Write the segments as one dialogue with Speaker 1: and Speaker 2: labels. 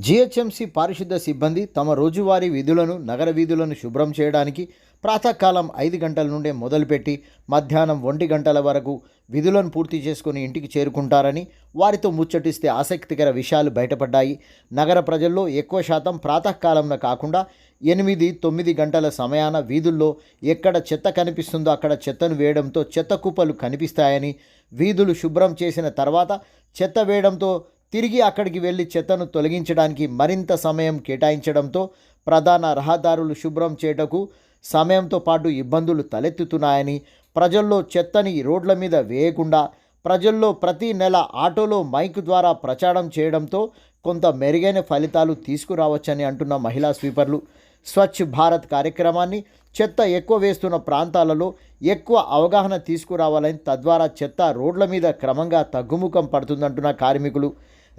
Speaker 1: GHMC పారిశుద్ధ సిబ్బంది తమ రోజువారీ విధులను నగర వీధులను శుభ్రం చేయడానికి ప్రాతకాలం ఐదు గంటల నుండే మొదలుపెట్టి మధ్యాహ్నం ఒంటి గంటల వరకు విధులను పూర్తి చేసుకుని ఇంటికి చేరుకుంటారని వారితో ముచ్చటిస్తే ఆసక్తికర విషయాలు బయటపడ్డాయి. నగర ప్రజల్లో ఎక్కువ శాతం ప్రాతకాలంలో కాకుండా ఎనిమిది తొమ్మిది గంటల సమయాన వీధుల్లో ఎక్కడ చెత్త కనిపిస్తుందో అక్కడ చెత్తను వేయడంతో చెత్త కుప్పలు కనిపిస్తాయని వీధులు శుభ్రం చేసిన తర్వాత చెత్త వేయడంతో తిరిగి అక్కడికి వెళ్ళి చెత్తను తొలగించడానికి మరింత సమయం కేటాయించడంతో ప్రధాన రహదారులు శుభ్రం చేయటకు సమయంతో పాటు ఇబ్బందులు తలెత్తుతున్నాయని ప్రజల్లో చెత్తని రోడ్ల మీద వేయకుండా ప్రజల్లో ప్రతి నెల ఆటోలో మైక్ ద్వారా ప్రచారం చేయడంతో కొంత మెరుగైన ఫలితాలు తీసుకురావచ్చని అంటున్న మహిళా స్వీపర్లు. స్వచ్ఛ భారత్ కార్యక్రమాన్ని చెత్త ఎక్కువ వేస్తున్న ప్రాంతాలలో ఎక్కువ అవగాహన తీసుకురావాలని తద్వారా చెత్త రోడ్ల మీద క్రమంగా తగ్గుముఖం పడుతుందంటున్న కార్మికులు.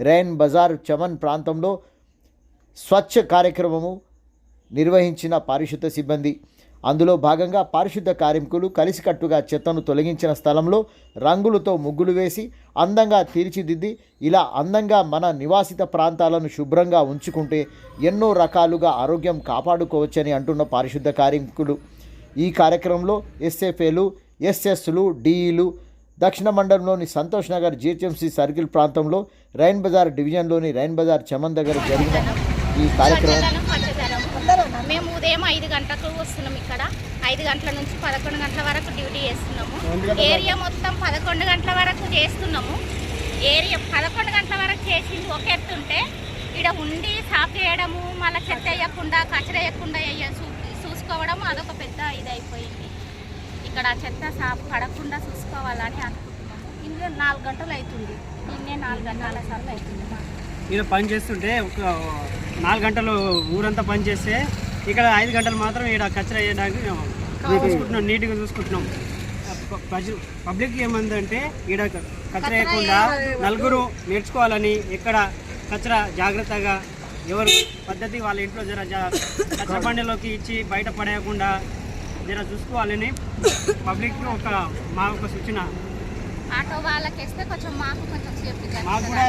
Speaker 1: రైన్ బజార్ చమన్ ప్రాంతంలో స్వచ్ఛ కార్యక్రమము నిర్వహించిన పారిశుద్ధ సిబ్బంది. అందులో భాగంగా పారిశుద్ధ కార్మికులు కలిసికట్టుగా చెత్తను తొలగించిన స్థలంలో రంగులతో ముగ్గులు వేసి అందంగా తీర్చిదిద్ది ఇలా అందంగా మన నివాసిత ప్రాంతాలను శుభ్రంగా ఉంచుకుంటే ఎన్నో రకాలుగా ఆరోగ్యం కాపాడుకోవచ్చని అంటున్న పారిశుద్ధ కార్మికులు. ఈ కార్యక్రమంలో ఎస్ఎఫ్ఏలు ఎస్ఎస్లు డిఈలు దక్షిణ మండలంలోని సంతోష్ నగర్ జిహెచ్ఎంసీ సర్కిల్ ప్రాంతంలో రైన్ బజార్ డివిజన్లోని రైన్ బజార్ చమన్ దగ్గర జరిగిన ఈ కార్యక్రమం.
Speaker 2: మేము ఉదయం ఐదు గంటలకు వస్తున్నాం ఇక్కడ. ఐదు గంటల నుంచి పదకొండు గంటల వరకు డ్యూటీ చేస్తున్నాము. ఏరియా మొత్తం పదకొండు గంటల వరకు చేస్తున్నాము. ఏరియా పదకొండు గంటల వరకు చేసింది ఒక ఎత్తుంటే ఇక్కడ ఉండి సాఫ్ చేయడము మళ్ళీ చెత్త వేయకుండా కచర వేయకుండా చూ- చూసుకోవడం అదొక పెద్ద ఇది అయిపోయింది ఇక్కడ చెత్త పడకుండా చూసుకోవాలని అనుకుంటున్నాము. ఇందులో నాలుగు గంటలు అవుతుంది. నిన్నే నాలుగు గంటల సార్లు అవుతుంది.
Speaker 3: ఇక్కడ పని చేస్తుంటే ఒక నాలుగు గంటలు ఊరంతా పని చేస్తే ఇక్కడ ఐదు గంటలు మాత్రం ఇక్కడ కచ్చరా వేయడానికి మేము చూసుకుంటున్నాం నీట్గా చూసుకుంటున్నాం. పబ్లిక్ ఏమందంటే ఇక్కడ కచ్చరా వేయకుండా నలుగురు నేర్చుకోవాలని ఎక్కడ కచ్చరా జాగ్రత్తగా ఎవరు పద్ధతి వాళ్ళ ఇంట్లో జర కచ్చరా బండిలోకి ఇచ్చి బయట పడేయకుండా జర చూసుకోవాలని పబ్లిక్ ఒక మా ఒక సూచన.
Speaker 2: ఆటో వాళ్ళకి వేస్తే కొంచెం మాకు కొంచెం సేఫ్టీ
Speaker 3: మాకు కూడా-